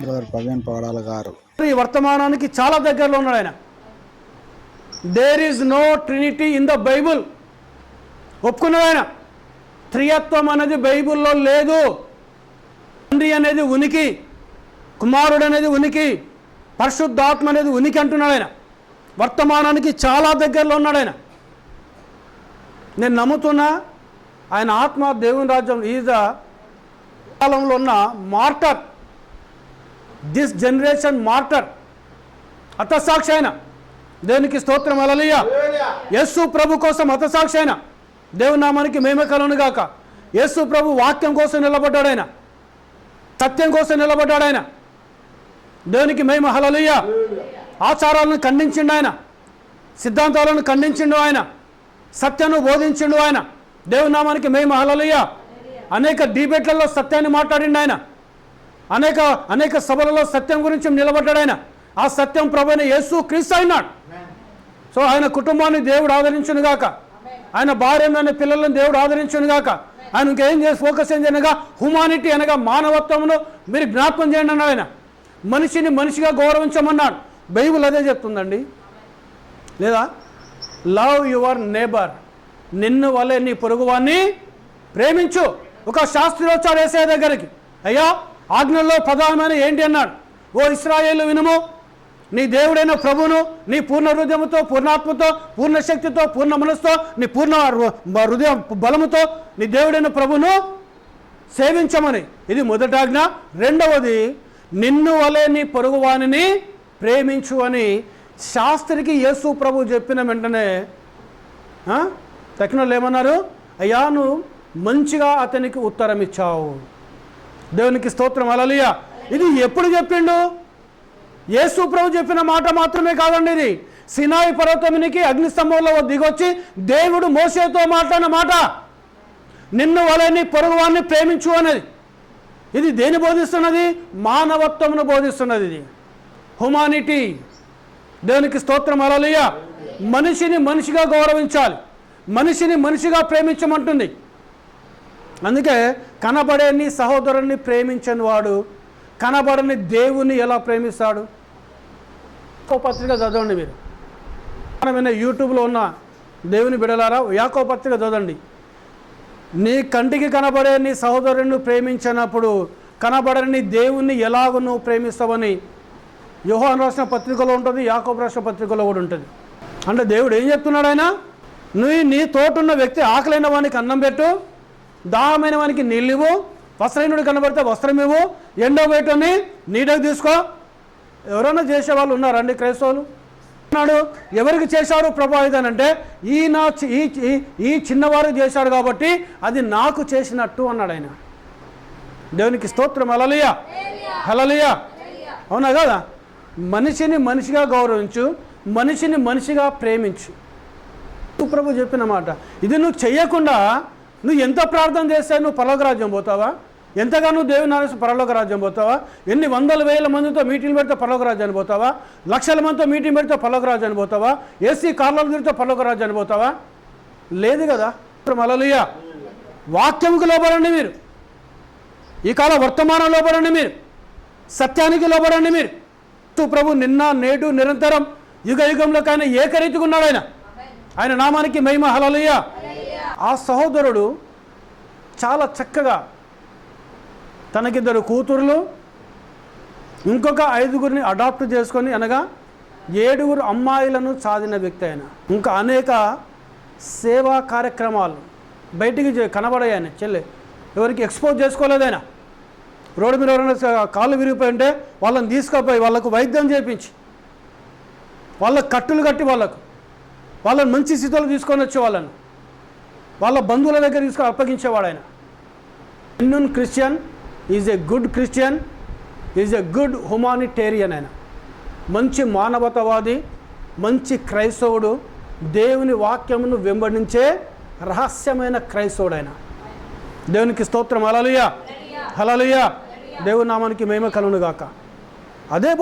Brother Praveen పగడాల గారు. ఈ వర్తమానానికి చాలా దగ్గరలో ఉన్నాడు ఆయన. There is no Trinity in the Bible ఒప్పుకున్నాడు ఆయన. త్రియత్వం అనేది బైబుల్లో లేదు. తండ్రి అనేది ఉనికి కుమారుడు అనేది ఉనికి పరిశుద్ధాత్మ అనేది ఉనికి అంటున్నాడు ఆయన. వర్తమానానికి చాలా దగ్గరలో ఉన్నాడు ఆయన. నేను నమ్ముతున్నా ఆయన ఆత్మ దేవుని రాజ్యం ఈజ్ కాలంలో ఉన్న మార్టర్. దిస్ జనరేషన్ మార్టర్ హతసాక్షి అయిన దేవునికి స్తోత్రం. అలలియ యేసు ప్రభు కోసం హతసాక్షి అయిన దేవుని నామానికి మేమే కలను గాక. యేసు ప్రభు వాక్యం కోసం నిలబడ్డాడు ఆయన. సత్యం కోసం నిలబడ్డాడు ఆయన. దేవునికి మేము హలలియ ఆచారాలను ఖండించిండు ఆయన. సిద్ధాంతాలను ఖండించిండు ఆయన. సత్యాన్ని బోధించిండు ఆయన. దేవుని నామానికి మేము హలలియ అనేక డిబేట్లలో సత్యాన్ని మాట్లాడిండు ఆయన. అనేక అనేక సభలలో సత్యం గురించి నిలబడ్డాడు ఆయన. ఆ సత్యం ప్రభైన యేసు క్రీస్తు అయినాడు. సో ఆయన కుటుంబాన్ని దేవుడు ఆదరించును గాక. ఆయన భార్యను అనే పిల్లలను దేవుడు ఆదరించును గాక. ఆయన ఇంకేం చేసి ఫోకస్ ఏం చేయనగా హ్యుమానిటీ అనగా మానవత్వమును మీరు జ్ఞాపకం చేయండి అన్నాడు ఆయన. మనిషిని మనిషిగా గౌరవించమన్నాడు. బైబిల్ అదే చెప్తుందండి. లేదా లవ్ యువర్ నేబర్ నిన్ను వలె నీ పొరుగువాన్ని ప్రేమించు. ఒక శాస్త్రి వచ్చాడు వేసే దగ్గరికి. అయ్యా ఆజ్ఞల్లో ప్రధానమైన ఏంటి అన్నాడు? ఓ ఇస్రాయేలు వినుము నీ దేవుడైన ప్రభును నీ పూర్ణ హృదయముతో పూర్ణాత్మతో పూర్ణ శక్తితో పూర్ణ మనసుతో నీ పూర్ణ హృదయం హృదయ బలముతో నీ దేవుడైన ప్రభును సేవించమని. ఇది మొదటి ఆజ్ఞ. రెండవది నిన్ను వలే నీ పొరుగువానిని ప్రేమించు అని శాస్త్రికి యేసు ప్రభు చెప్పిన వెంటనే ఆ? తక్కినోళ్ళు ఏమన్నారు? అయ్యా నువ్వు మంచిగా అతనికి ఉత్తరం ఇచ్చావు దేవునికి స్తోత్రం అలలియ ఇది ఎప్పుడు చెప్పిండు? యేసు ప్రభు చెప్పిన మాట మాత్రమే కాదండి ఇది. సినాయి పర్వతమునికి అగ్నిస్తంభంలో దిగొచ్చి దేవుడు మోసేతో మాట్లాడిన మాట. నిన్ను వలని పొరుగువాన్ని ప్రేమించు అనేది. ఇది దేని బోధిస్తున్నది? మానవత్వమును బోధిస్తున్నది ఇది. హ్యుమానిటీ దేవునికి స్తోత్రం అలలియ మనిషిని మనిషిగా గౌరవించాలి. మనిషిని మనిషిగా ప్రేమించమంటుంది. అందుకే కనబడని సహోదరుని ప్రేమించని వాడు కనబడని దేవుని ఎలా ప్రేమిస్తాడు? యాకో పత్రిక చదవండి మీరు. మనమైన యూట్యూబ్లో ఉన్న దేవుని బిడలారా యాకో పత్రిక చదవండి. నీ కంటికి కనబడే నీ సహోదరుని ప్రేమించినప్పుడు కనబడని దేవుణ్ణి ఎలాగ నువ్వు ప్రేమిస్తావని యోహాన్ రాసిన పత్రికలో ఉంటుంది యాకోబు రాసిన పత్రికలో కూడా ఉంటుంది. అంటే దేవుడు ఏం చెప్తున్నాడు ఆయన? నువ్వు నీ తోటున్న వ్యక్తి ఆకలైన వానికి అన్నం పెట్టు. దాహమైన వానికి నీళ్ళు ఇవ్వు వస్త్రహీనుడు కనబడితే వస్త్రం ఇవ్వు ఎండో బయటని నీడకు తీసుకో. ఎవరైనా చేసేవాళ్ళు ఉన్నారండి క్రైస్తవులు? అన్నాడు ఎవరికి చేశారు? ప్రభావితం అంటే ఈ నా ఈ ఈ- చిన్నవారు చేశాడు కాబట్టి అది నాకు చేసినట్టు అన్నాడు ఆయన. దేవునికి స్తోత్రం. హలలియ హలలియ అవునా కదా? మనిషిని మనిషిగా గౌరవించు మనిషిని మనిషిగా ప్రేమించు. ప్రభు చెప్పిన మాట. ఇది నువ్వు చెయ్యకుండా నువ్వు ఎంత ప్రార్థన చేస్తే నువ్వు పరలోక రాజ్యం పోతావా? ఎంతగా నువ్వు దేవుని నామేసి పరలోక రాజ్యం పోతావా? ఎన్ని వందల వేల మందితో మీటింగ్ పెడితే పరలోక రాజ్యాన్ని పోతావా? లక్షల మందితో మీటింగ్ పెడితే పరలోక రాజ్యాన్ని పోతావా? ఏసీ కార్లలో తిరిగితే పరలోక రాజ్యాన్ని పోతావా? లేదు కదా? మలలుయ వాక్యంకు లోపడండి మీరు. ఈ కాల వర్తమానం లోపడండి మీరు. సత్యానికి లోపడండి మీరు. తు ప్రభు నిన్న నేడు నిరంతరం యుగ యుగంలో కానీ ఏకరీతిగా ఉన్నాడు ఆయన. ఆయన నామానికి మహిమ. హలలుయ ఆ సహోదరుడు చాలా చక్కగా తనకిద్దరు కూతుర్లు ఇంకొక ఐదుగురిని అడాప్ట్ చేసుకొని అనగా ఏడుగురు అమ్మాయిలను సాధిన వ్యక్తి ఆయన. ఇంకా అనేక సేవా కార్యక్రమాలు బయటికి చే- కనబడాయి ఆయన చెల్లె. ఎవరికి ఎక్స్పోజ్ చేసుకోలేదు ఆయన. రోడ్డు మీద ఎవరైనా కాళ్ళు విరిగిపోయి ఉంటే వాళ్ళని తీసుకుపోయి వాళ్ళకు వైద్యం చేయించి వాళ్ళకు కట్టులు కట్టి వాళ్ళకు వాళ్ళని మంచి స్థితిలో తీసుకొని వచ్చే వాళ్ళని. వాళ్ళ బంధువుల దగ్గర తీసుకొని అప్పగించేవాడు ఆయన. Genuine Christian is a good Christian is a good humanitarian ఆయన. మంచి మానవతావాది మంచి క్రైస్తవుడు దేవుని వాక్యమును వెంబడించే రహస్యమైన క్రైస్తవుడు ఆయన. దేవునికి స్తోత్రం. హలలుయ హలలుయ దేవుని నామానికి మేమే కలును గాక అదే